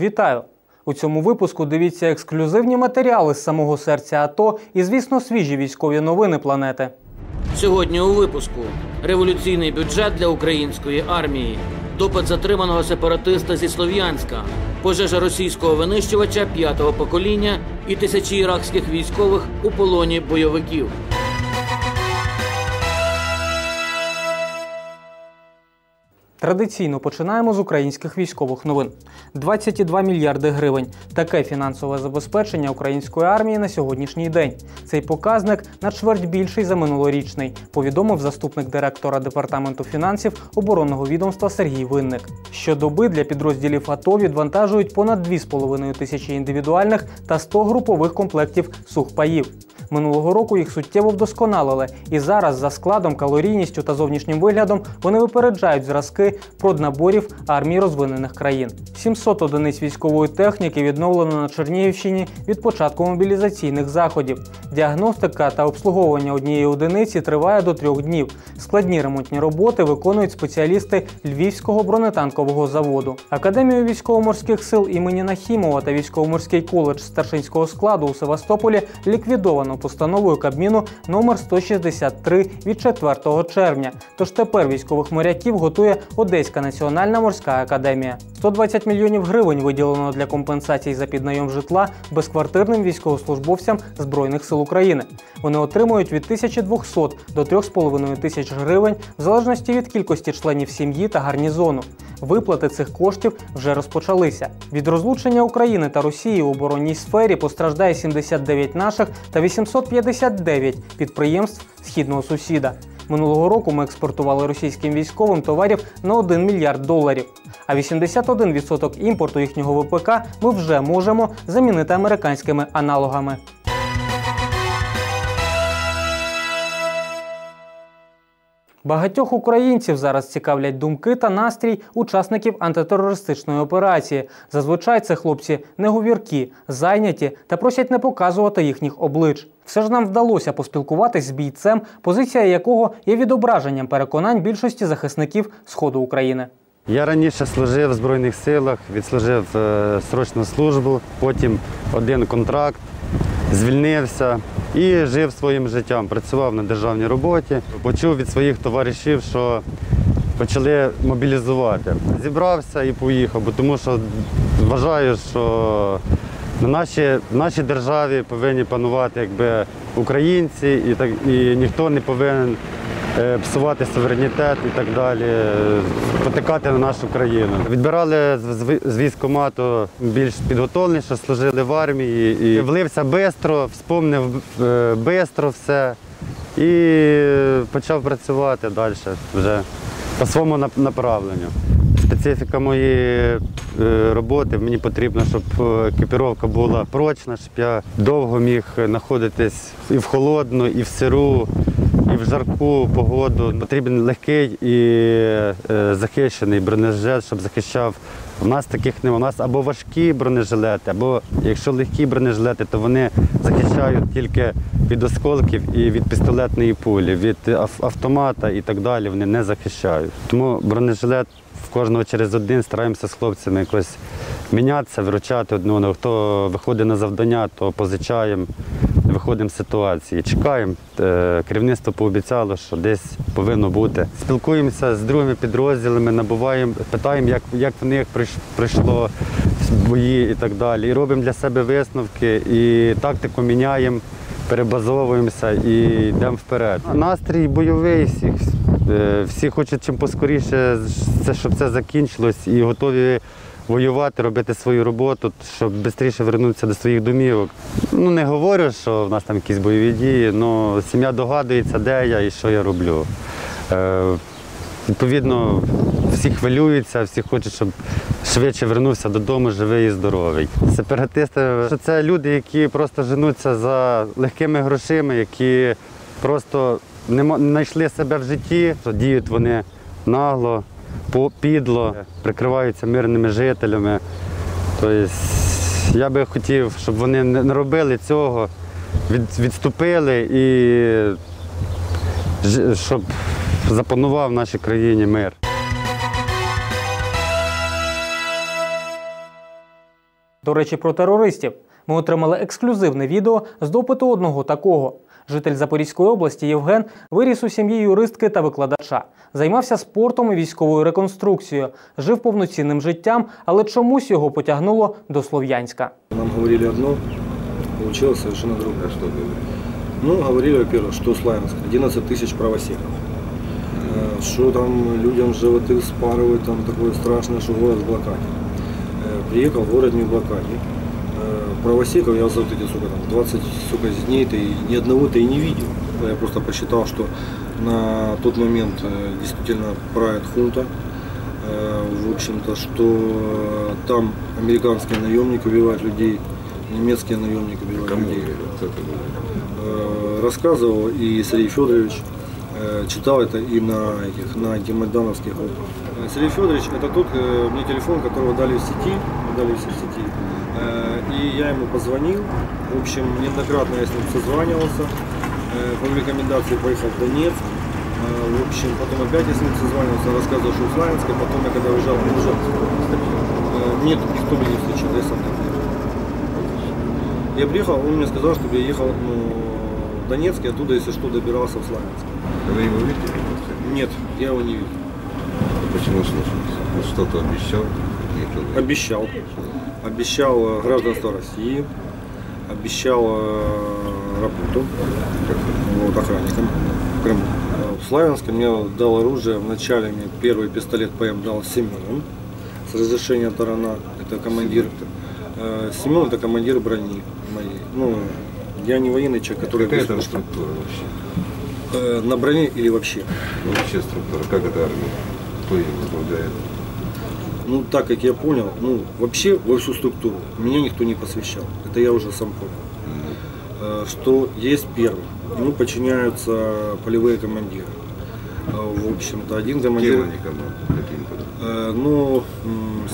Вітаю! У цьому випуску дивіться ексклюзивні матеріали з самого серця АТО і, звісно, свіжі військові новини планети. Сьогодні у випуску революційний бюджет для української армії, допит затриманого сепаратиста зі Слов'янська, пожежа російського винищувача п'ятого покоління і тисячі іракських військових у полоні бойовиків. Традиційно починаємо з українських військових новин. 22 мільярди гривень. Таке фінансове забезпечення української армії на сьогоднішній день. Цей показник на чверть більший за минулорічний, повідомив заступник директора департаменту фінансів оборонного відомства Сергій Винник. Щодоби для підрозділів АТО відвантажують понад 2,5 тисячі індивідуальних та 100 групових комплектів сухпаїв. Минулого року їх суттєво вдосконалили, і зараз за складом, калорійністю та зовнішнім виглядом вони випереджають зразки проднаборів армії розвинених країн. 700 одиниць військової техніки відновлено на Чернігівщині від початку мобілізаційних заходів. Діагностика та обслуговування однієї одиниці триває до трьох днів. Складні ремонтні роботи виконують спеціалісти Львівського бронетанкового заводу. Академію військово-морських сил імені Нахімова та військово-морський коледж старшинського складу у Севастополі ліквідовано постановою Кабміну номер 163 від 4 червня. Тож тепер військових моряків готує Одеська національна морська академія. 120 мільйонів гривень виділено для компенсацій за піднайом житла безквартирним військовослужбовцям Збройних сил України. Вони отримують від 1200 до 3,5 тисяч гривень в залежності від кількості членів сім'ї та гарнізону. Виплати цих коштів вже розпочалися. Від розлучення України та Росії у оборонній сфері постраждає 79 наших та 859 підприємств східного сусіда. Минулого року ми експортували російським військовим товарів на 1 мільярд доларів. А 81% імпорту їхнього ВПК ми вже можемо замінити американськими аналогами. Багатьох українців зараз цікавлять думки та настрій учасників антитерористичної операції. Зазвичай це хлопці неговіркі, зайняті та просять не показувати їхніх облич. Все ж нам вдалося поспілкуватись з бійцем, позиція якого є відображенням переконань більшості захисників Сходу України. Я раніше служив в Збройних силах, відслужив е, срочну службу, потім один контракт, звільнився і жив своїм життям. Працював на державній роботі. Почув від своїх товаришів, що почали мобілізувати. Зібрався і поїхав, бо тому що вважаю, що на нашій, в нашій державі повинні панувати якби, українці, і, так, і ніхто не повинен псувати суверенітет і так далі, е, потикати на нашу країну. Відбирали з, військкомату більш підготовленіше, служили в армії і влився швидко, вспомнив швидко все і почав працювати далі вже по своєму направленню. Специфіка моєї е, роботи мені потрібно, щоб е, екіпіровка була прочна, щоб я довго міг знаходитись і в холодну, і в сиру, і в жарку погоду. Потрібен легкий і е, захищений бронежилет, щоб захищав. У нас таких не у нас або важкі бронежилети, або якщо легкі бронежилети, то вони захищають тільки від осколків і від пістолетної пулі, від автомата і так далі. Вони не захищають. Тому бронежилет в кожного через один стараємося з хлопцями якось мінятися, виручати одного. Хто виходить на завдання, то позичаємо, виходимо з ситуації. Чекаємо. Е, Керівництво пообіцяло, що десь повинно бути. Спілкуємося з другими підрозділами, набуваємо, питаємо, як, як в них пройш- пройшло бої і так далі. І робимо для себе висновки, і тактику міняємо, перебазовуємося і йдемо вперед. Настрій бойовий всіх. Е, Всі хочуть чим поскоріше, щоб це закінчилось, і готові воювати, робити свою роботу, щоб швидше вернутися до своїх домівок. Ну не говорю, що в нас там якісь бойові дії, але сім'я догадується, де я і що я роблю. Е, Відповідно, всі хвилюються, всі хочуть, щоб швидше вернувся додому живий і здоровий. Сепаратисти це люди, які просто женуться за легкими грошима, які просто не знайшли себе в житті, діють вони нагло, підло, прикриваються мирними жителями. Тобто я би хотів, щоб вони не робили цього, відступили і щоб запанував в нашій країні мир. До речі, про терористів. Ми отримали ексклюзивне відео з допиту одного такого. Житель Запорізької області Євген виріс у сім'ї юристки та викладача, займався спортом і військовою реконструкцією, жив повноцінним життям, але чомусь його потягнуло до Слов'янська. Нам говорили одно, получилось совершенно другое. что Ну, говорили, во-первых, что Славянск, 11 тысяч правосеков. Э, Что там людям животы спарывают, там такое страшное, что город в блокаде. Э, Приехал, город не в блокаде. Правосеков я за вот эти, сука, там, 20, сука, дней ты ни одного-то и не видел. Я просто посчитал, что на тот момент э, действительно правит хунта. Э, В общем-то, что э, там американские наемники убивают людей, немецкие наемники убивают людей. Э, Рассказывал и Сергей Федорович, читал это и на этих, на антимайдановских группах. Сергей Федорович это тот, мне телефон, которого дали в сети, дали в сети. И я ему позвонил, в общем, неоднократно я с ним созванивался, Э, по рекомендации поехал в Донецк, Э, В общем, потом опять я с ним созванивался, рассказывал, что в Славянске, потом я когда уезжал, не уезжал, э, нет, никто меня не встречал, я сам приехал. Я приехал, он мне сказал, чтобы я ехал ну, в Донецк, и оттуда, если что, добирался в Славянск. Вы его видели? Нет, я его не видел. Почему слушался? Он что-то обещал? Обещал. Обещал э, гражданство России, обещал э, работу вот, охранником в Крыму. Э, В Славянске мне дал оружие, вначале мне первый пистолет ПМ дал Семен с разрешения Тарана, это командир. Семен это командир брони моей. Ну, я не военный человек, который Какая там структура вообще? На броне или вообще. Ну, вообще структура. Как это армия? Кто ее возглавляет? Ну, так как я понял, ну, вообще во всю структуру меня никто не посвящал. Это я уже сам понял. Э, Что есть первый. Ему подчиняются полевые командиры. Э, В общем-то, один командир... Кем они командуют? Э, Ну,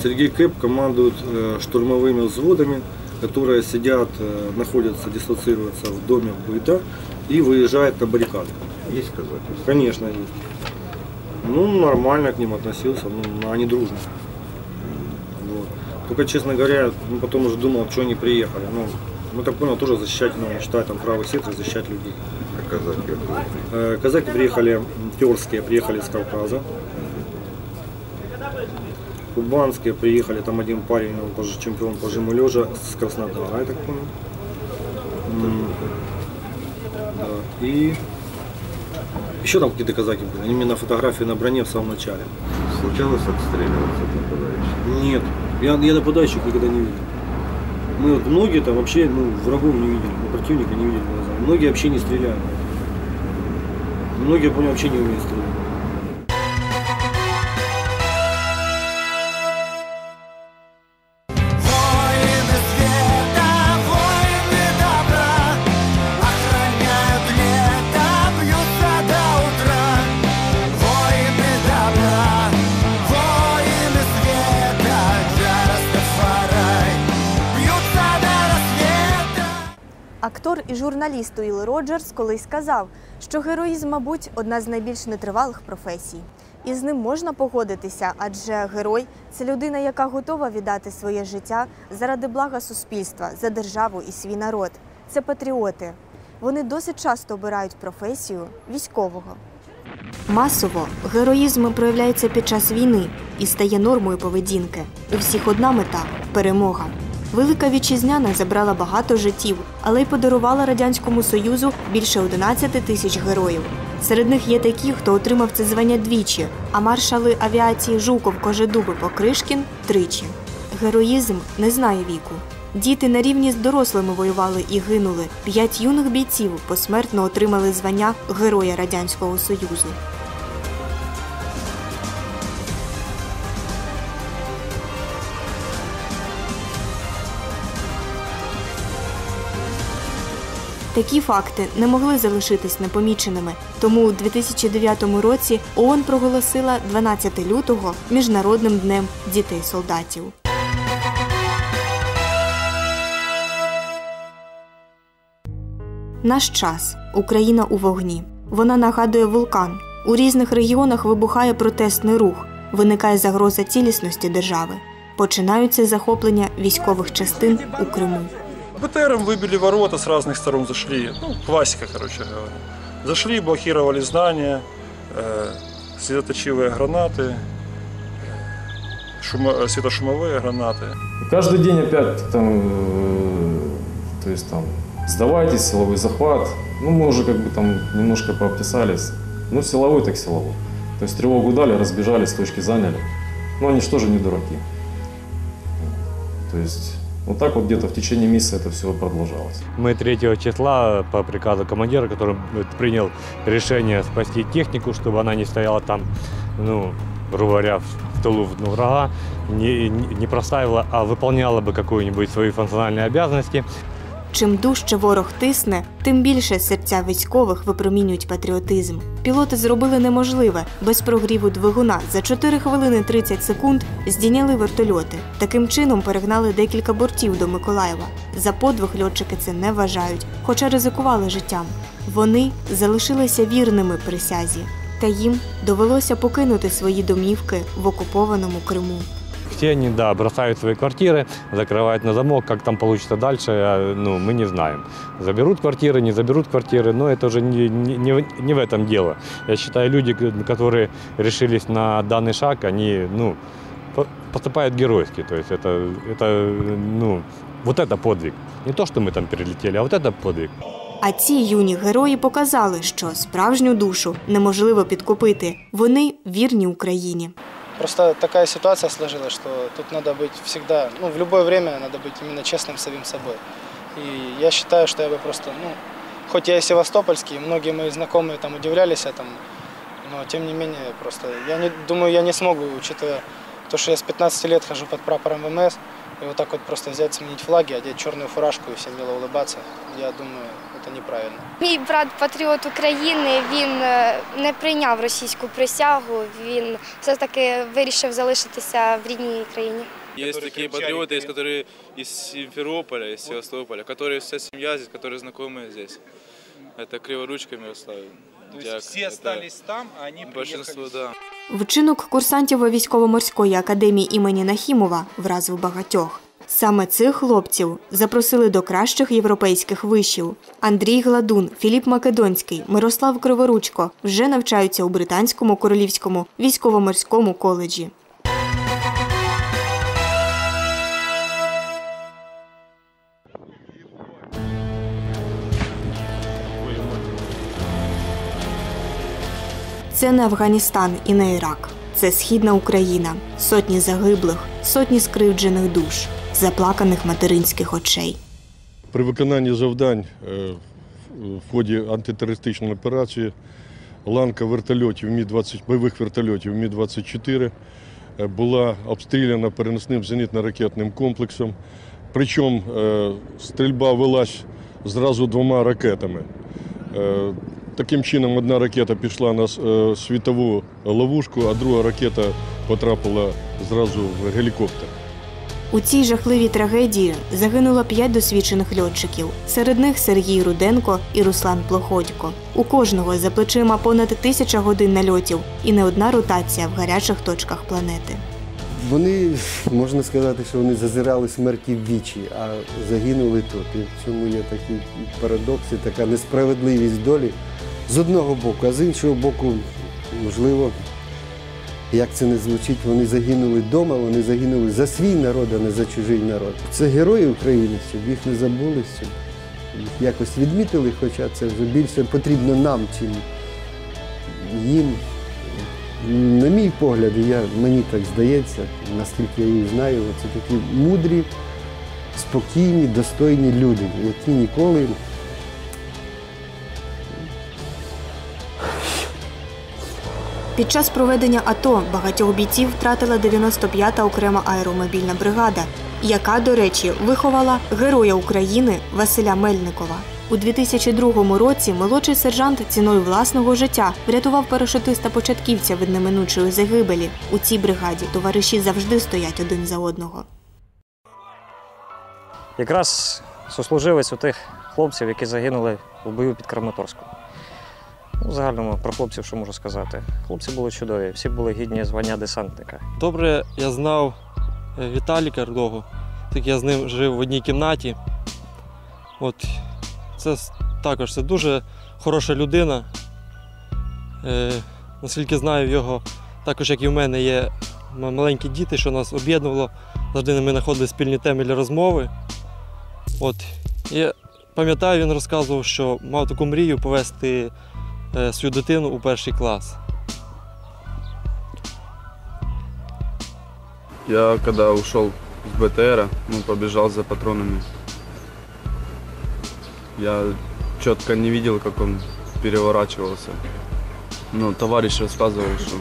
Сергей Кэп командует штурмовыми взводами, которые сидят, находятся, дислоцируются в доме быта и выезжают на баррикады. Есть казаки? Конечно, есть. Ну, нормально к ним относился, ну, они дружные. Только, честно говоря, ну, потом уже думал, что они приехали. Ну, ну так понял, тоже защищать, ну, я считаю, там правый сектор, защищать людей. А казаки? Э, казаки приехали, терские приехали с Кавказа. Кубанские приехали, там один парень, он пож- чемпион по жиму лежа с Краснодара, я так понял. Да. И еще там какие-то казаки были. Они мне на фотографии на броне в самом начале. Случалось отстреливаться от нападающих? Нет, я, я нападающих никогда не видел. Мы вот многие там вообще ну, врагов не видели, ну, противника не видели глазами. Многие вообще не стреляют. Многие, я понял, вообще не умеют стрелять. Журналіст Уіл Роджерс колись сказав, що героїзм, мабуть, одна з найбільш нетривалих професій. І з ним можна погодитися, адже герой це людина, яка готова віддати своє життя заради блага суспільства, за державу і свій народ. Це патріоти. Вони досить часто обирають професію військового. Масово героїзм проявляється під час війни і стає нормою поведінки. У всіх одна мета перемога. Велика вітчизняна забрала багато життів, але й подарувала радянському союзу більше 11 тисяч героїв. Серед них є такі, хто отримав це звання двічі, а маршали авіації Жуков, Кожедуби, Покришкін тричі. Героїзм не знає віку. Діти на рівні з дорослими воювали і гинули. П'ять юних бійців посмертно отримали звання Героя Радянського Союзу. Такі факти не могли залишитись непоміченими. Тому у 2009 році ООН проголосила 12 лютого міжнародним днем дітей солдатів. Наш час Україна у вогні. Вона нагадує вулкан. У різних регіонах вибухає протестний рух, виникає загроза цілісності держави. починаються захоплення військових частин у Криму. БТРом выбили ворота, с разных сторон зашли. Ну, классика, короче говоря. Зашли, блокировали здания, э, светоточивые гранаты, э, шумо- э, светошумовые гранаты. Каждый день опять там, э, то есть там, сдавайтесь, силовой захват. Ну, мы уже как бы там немножко пообтесались. Ну, силовой так силовой. То есть тревогу дали, разбежались, точки заняли. Но они же тоже не дураки. То есть вот так вот где-то в течение месяца это все продолжалось. Мы 3 числа по приказу командира, который принял решение спасти технику, чтобы она не стояла там, ну, грубо говоря, в тылу врага, не, не простаивала, а выполняла бы какую-нибудь свои функциональные обязанности. Чим дужче ворог тисне, тим більше серця військових випромінюють патріотизм. Пілоти зробили неможливе без прогріву двигуна. За 4 хвилини 30 секунд здійняли вертольоти. Таким чином перегнали декілька бортів до Миколаєва. За подвиг льотчики це не вважають, хоча ризикували життям. Вони залишилися вірними присязі, та їм довелося покинути свої домівки в окупованому Криму. Все они, да, бросают свои квартиры, закрывают на замок. Как там получится дальше, а, ну, мы не знаем. Заберут квартиры, не заберут квартиры, но это уже не, не, не в- не в этом дело. Я считаю, люди, к- которые решились на данный шаг, они, ну, по- поступают геройски. То есть это, это, ну, вот это подвиг. Не то, что мы там перелетели, а вот это подвиг. А ці юні герої показали, що справжню душу неможливо підкупити. Вони вірні Україні. Просто такая ситуация сложилась, что тут надо быть всегда, ну, в любое время надо быть именно честным самим собой. И я считаю, что я бы просто, ну, хоть я и севастопольский, многие мои знакомые там удивлялись этому, но тем не менее, просто, я не, думаю, я не смогу, учитывая то, что я с 15 лет хожу под прапором ВМС, и вот так вот просто взять, сменить флаги, одеть черную фуражку и всем мило улыбаться, я думаю, это неправильно. Мій брат патріот України. Він е, не прийняв російську присягу. Він все таки вирішив залишитися в рідній країні. Есть такие патриоты, есть, которые из Симферополя, из Севастополя, которые вся семья здесь, которые знакомые здесь. Это Криворучка Мирослав. Дяк. Это там, а они Большинство, да. Вчинок курсантів військово-морської академії імені Нахімова вразив багатьох. Саме цих хлопців запросили до кращих європейських вишів. Андрій Гладун, Філіп Македонський, Мирослав Криворучко вже навчаються у британському королівському військово-морському коледжі. Це не Афганістан і не Ірак. Це східна Україна, сотні загиблих, сотні скривджених душ, заплаканих материнських очей. При виконанні завдань е, в ході антитерористичної операції ланка вертольотів Мі-20, бойових вертольотів Мі-24 е, була обстріляна переносним зенітно-ракетним комплексом. Причому е, стрільба велась зразу двома ракетами. Таким чином, одна ракета пішла на світову ловушку, а друга ракета потрапила зразу в гелікоптер. У цій жахливій трагедії загинуло п'ять досвідчених льотчиків. Серед них Сергій Руденко і Руслан Плоходько. У кожного за плечима понад тисяча годин нальотів і не одна ротація в гарячих точках планети. Вони, можна сказати, що вони зазирали смерті в вічі, а загинули тут. І в цьому є такий парадокс і така несправедливість долі з одного боку, а з іншого боку, можливо, як це не звучить, вони загинули вдома, вони загинули за свій народ, а не за чужий народ. Це герої України, щоб їх не забули, щоб їх якось відмітили, хоча це вже більше потрібно нам, чим їм. На мій погляд, я, мені так здається, наскільки я їх знаю, це такі мудрі, спокійні, достойні люди, які ніколи Під час проведення АТО багатьох бійців втратила 95-та окрема аеромобільна бригада, яка, до речі, виховала Героя України Василя Мельникова. У 2002 році молодший сержант ціною власного життя врятував парашутиста-початківця від неминучої загибелі. У цій бригаді товариші завжди стоять один за одного. якраз сослуживець у тих хлопців, які загинули у бою під Краматорськом. Ну, загальному про хлопців, що можу сказати. Хлопці були чудові, всі були гідні звання десантника. Добре, я знав е, Віталіка Рудого. Так я з ним жив в одній кімнаті. От, це також це дуже хороша людина. Е, наскільки знаю, його також, як і в мене, є маленькі діти, що нас об'єднувало. Завжди ми знаходили спільні теми для розмови. От. Я пам'ятаю, він розказував, що мав таку мрію повести свою дитину у перший клас. Я когда ушел с БТРа, ну, побежал за патронами. Я четко не видел, как он переворачивался. Ну, товарищ рассказывал, что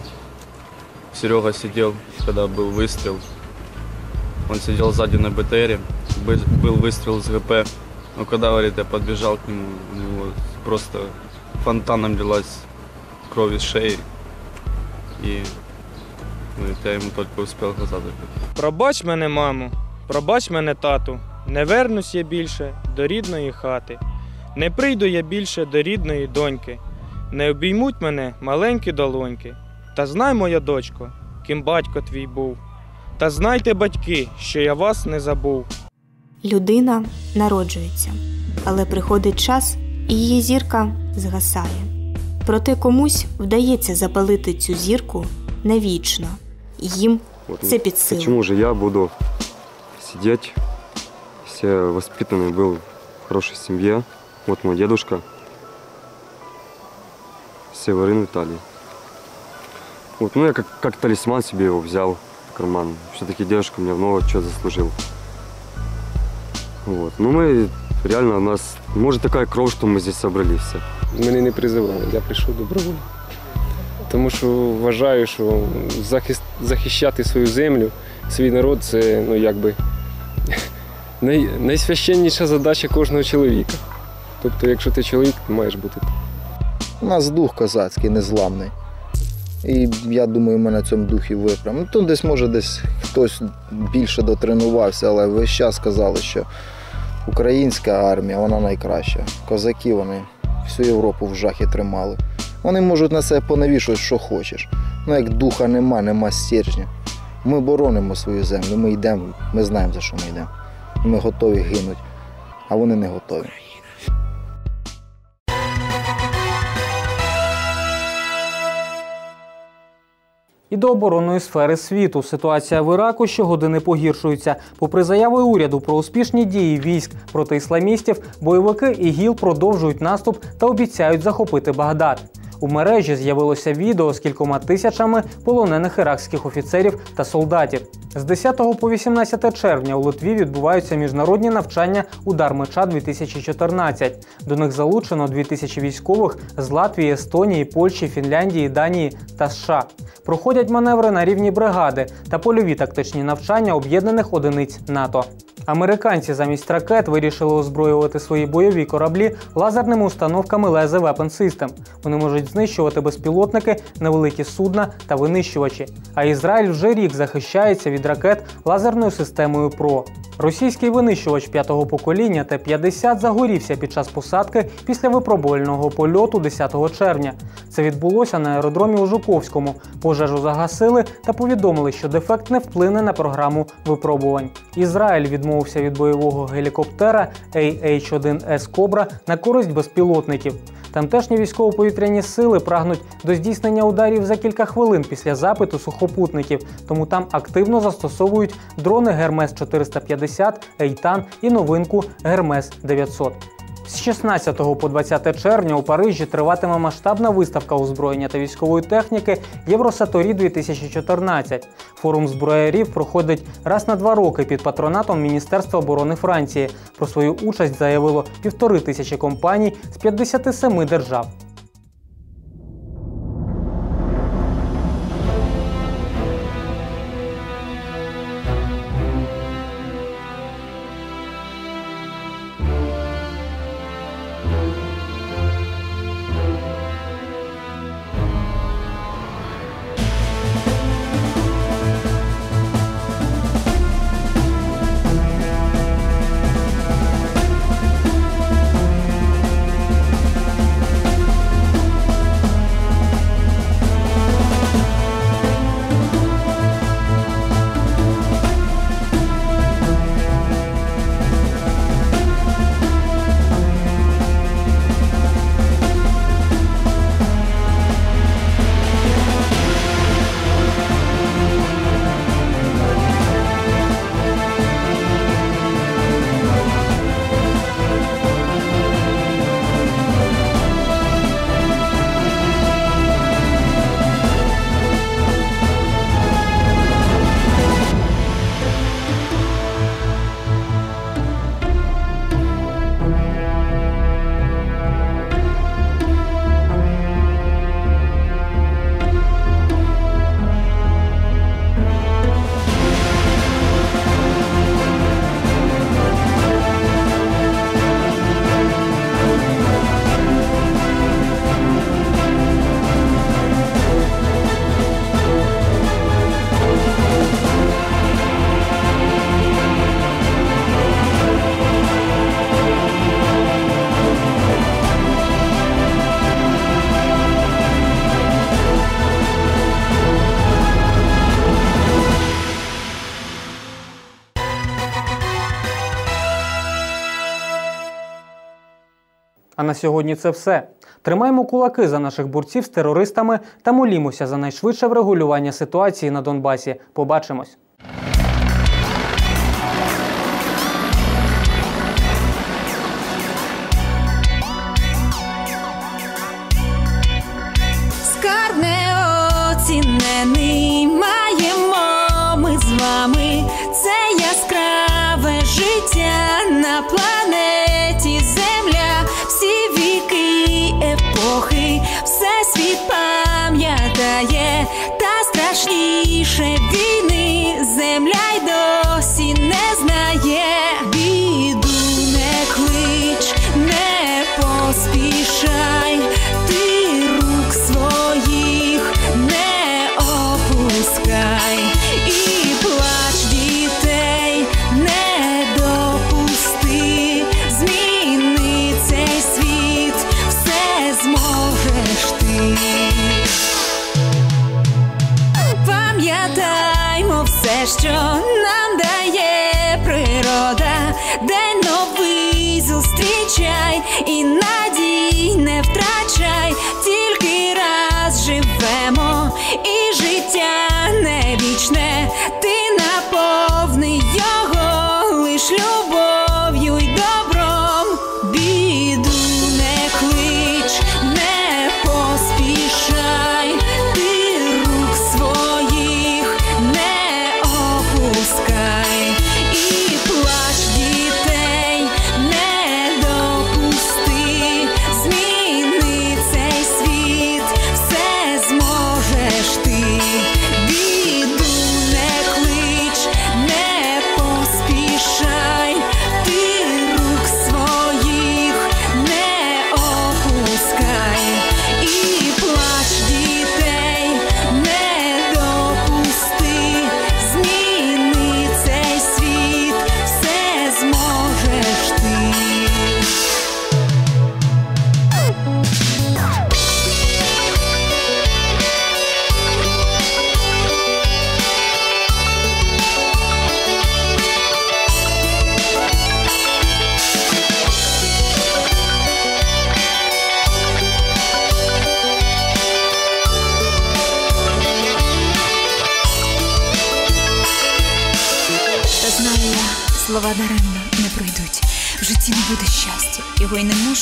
Серега сидел, когда был выстрел. Он сидел сзади на БТРе, бы- был выстрел с ГП. Но когда, говорит, я подбежал к нему, у него просто фонтаном лилась кровь из шеи. И говорит, я ему только успел глаза закрыть. Пробач мене, мамо, пробач мене, тату, не вернусь я більше до рідної хати. Не прийду я більше до рідної доньки. Не обіймуть мене маленькі долоньки. Та знай, моя дочко, ким батько твій був. Та знайте, батьки, що я вас не забув. Людина народжується, але приходить час, і її зірка згасає. Проте комусь вдається запалити цю зірку навічно. Їм це під силу. Почему же я буду сидеть, если я воспитанный был в хорошей семье? Вот мой дедушка, Северин Виталий. Вот, ну я как, как талисман себе его взял в карман. Все-таки дедушка мне много чего заслужил. Вот. Ну мы реально у нас, может такая кровь, что мы здесь собрались все. Мене не призивали, я прийшов добровольно. Тому що вважаю, що захист, захищати свою землю, свій народ це ну, якби, най, найсвященніша задача кожного чоловіка. Тобто, якщо ти чоловік, ти маєш бути. У нас дух козацький, незламний. І я думаю, ми на цьому духі виправимо. Ну, тут десь, може, десь хтось більше дотренувався, але весь час казали, що українська армія вона найкраща. Козаки вони всю Європу в жахі тримали. Вони можуть на себе понавішувати, що хочеш. Ну, як духа нема, нема стержня. Ми боронимо свою землю, ми йдемо, ми знаємо, за що ми йдемо. Ми готові гинути, а вони не готові. І до оборонної сфери світу ситуація в Іраку щогодини погіршується. Попри заяви уряду про успішні дії військ проти ісламістів, бойовики ІГІЛ продовжують наступ та обіцяють захопити Багдад. У мережі з'явилося відео з кількома тисячами полонених іракських офіцерів та солдатів. З 10 по 18 червня у Литві відбуваються міжнародні навчання Удар меча 2014. До них залучено 2000 військових з Латвії, Естонії, Польщі, Фінляндії, Данії та США. Проходять маневри на рівні бригади та польові тактичні навчання об'єднаних одиниць НАТО. Американці замість ракет вирішили озброювати свої бойові кораблі лазерними установками Laser Weapon System. Вони можуть знищувати безпілотники, невеликі судна та винищувачі. А Ізраїль вже рік захищається від ракет лазерною системою ПРО. Російський винищувач п'ятого покоління Т-50 загорівся під час посадки після випробувального польоту 10 червня. Це відбулося на аеродромі у Жуковському. Пожежу загасили та повідомили, що дефект не вплине на програму випробувань. Ізраїль відмовився від бойового гелікоптера AH-1S Кобра на користь безпілотників. Тамтешні військово-повітряні сили прагнуть до здійснення ударів за кілька хвилин після запиту сухопутників, тому там активно застосовують дрони Гермес 450, Ейтан і новинку Гермес 900. З 16 по 20 червня у Парижі триватиме масштабна виставка озброєння та військової техніки Євросаторі 2014. Форум зброярів проходить раз на два роки під патронатом Міністерства оборони Франції. Про свою участь заявило півтори тисячі компаній з 57 держав. Сьогодні це все. Тримаємо кулаки за наших борців з терористами та молімося за найшвидше врегулювання ситуації на Донбасі. Побачимось.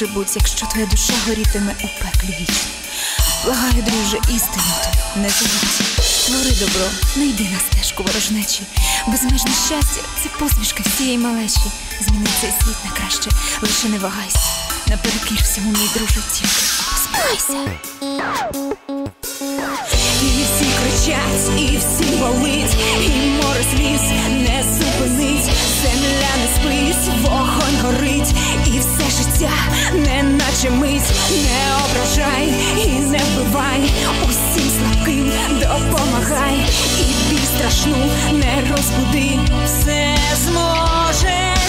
Бути, якщо твоя душа горітиме у пеклі вічно. Благаю, друже, істину ту не забудь. Твори добро, не йди на стежку ворожнечі. Безмежне щастя це посмішка всієї малечі. Зміни цей світ на краще, лише не вагайся. Наперекір всьому, мій друже, тільки посміхайся. І всі кричать, і всі болить, і море сліз горить, і все життя, не наче мить, не ображай і не вбивай, усім слабким допомагай, і біль страшну не розбуди, все зможе.